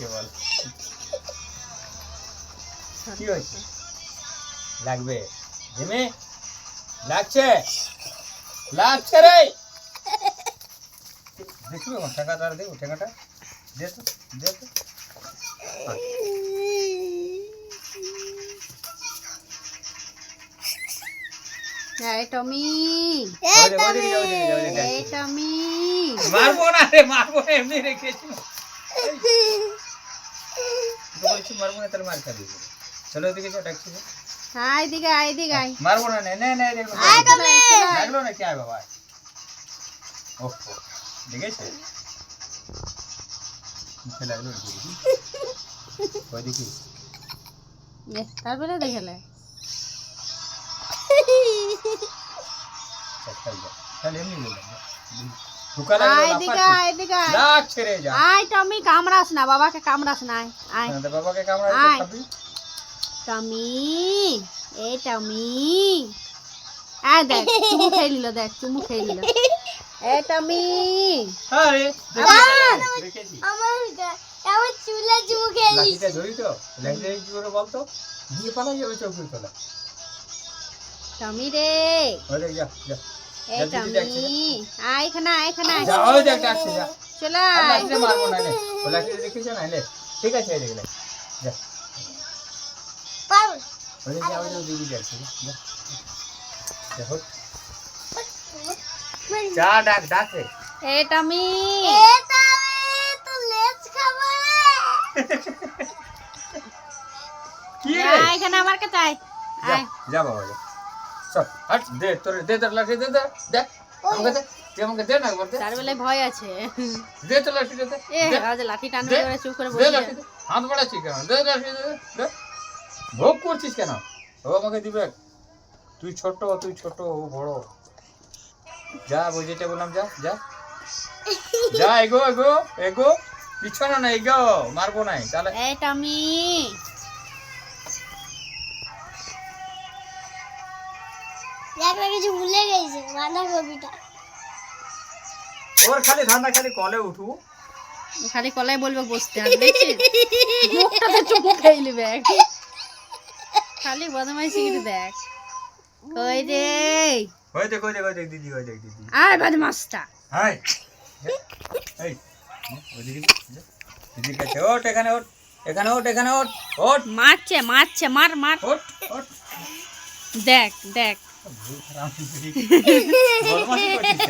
হয়েছে বল। কি হয়েছে? লাগবে। জিমি? লাগছে? লাগছে রে! দেখবি আমার ঠেকাটা দে ও ঠেকাটা দে তো দে তো এই টমি! এই টমি! মারবো না রে মারবো এমনি রেখেছি। বলছি মারবো না তাহলে মার খাবি চলো ওদিকে যাও ট্যাক্সি আয় দিকে আয় দিকে আয় মারবো না নে নে নে দেখো চলো, চলো, আয়। লাগল না কি আয় বাবা ওহ দেখেছে মুখে লাগল নাকি দেখি ওই দেখি নে, তারপরে দেখালে চারটাই যা তাহলে এমনি বললাম ঢুকা লাগল আয় টমি কামড়াস না বাবাকে কামড়াস না আয় তো বাবাকে কামড়া টমি এই টমি। আয় দেখ চুমু খেয়ে নিল দেখ চুমু খেয়ে নিল। এ টমি। আরে আমার আমার চুলে চুমু খেয়ে লাঠিটা ধরি তো। লাঠিটা কি করে বলতো? দিয়ে পালা যাবে চৌকি তোলা টমি রে। ওই যা যা। ঠিক আছে ডাক ডাক রে এটা আমি তো লেজ খাব কি রে? এখানে আমার কাছে আয়। যা বাবা যা। চল হাট দে তোর দে তোর লাঠি দে দে দে। আমাকে দে তুই আমাকে দে না একবার দে। তার বেলায় ভয় আছে। দে তোর লাঠিটা দে এ দে। আজ লাঠি টানবে দে, এবারে চুপ করে বসে লাঠি হাত কেন? দে লাঠি দে, দে। ভোগ করছিস কেন? ও আমাকে দিবে। তুই ছোট তুই ছোট ও বড়। যা যেটা বললাম যা যা। যা এগো এগো এগো। পিছনে না এগো মারবো নাই তাহলে এই টমি। একটা কিছু ভুলে গেছে বাঁধাকপিটা ওর খালি ধান্দা খালি কলে উঠু। খালি কলাই বলবে বসতে আর দেখছিস মুখটাতে চুমু খেয়ে নেবে। খালি বদমাইশি কিন্তু দেখ। কই রে? দিদি আয় বদমাসটা। হাই এই ওইদিকে যা। কাছে ওঠ এখানে ওঠ এখানে ওঠ এখানে ওঠ ওঠ। মারছে মারছে মার মার। দেখ দেখ। বদমাশি করছিস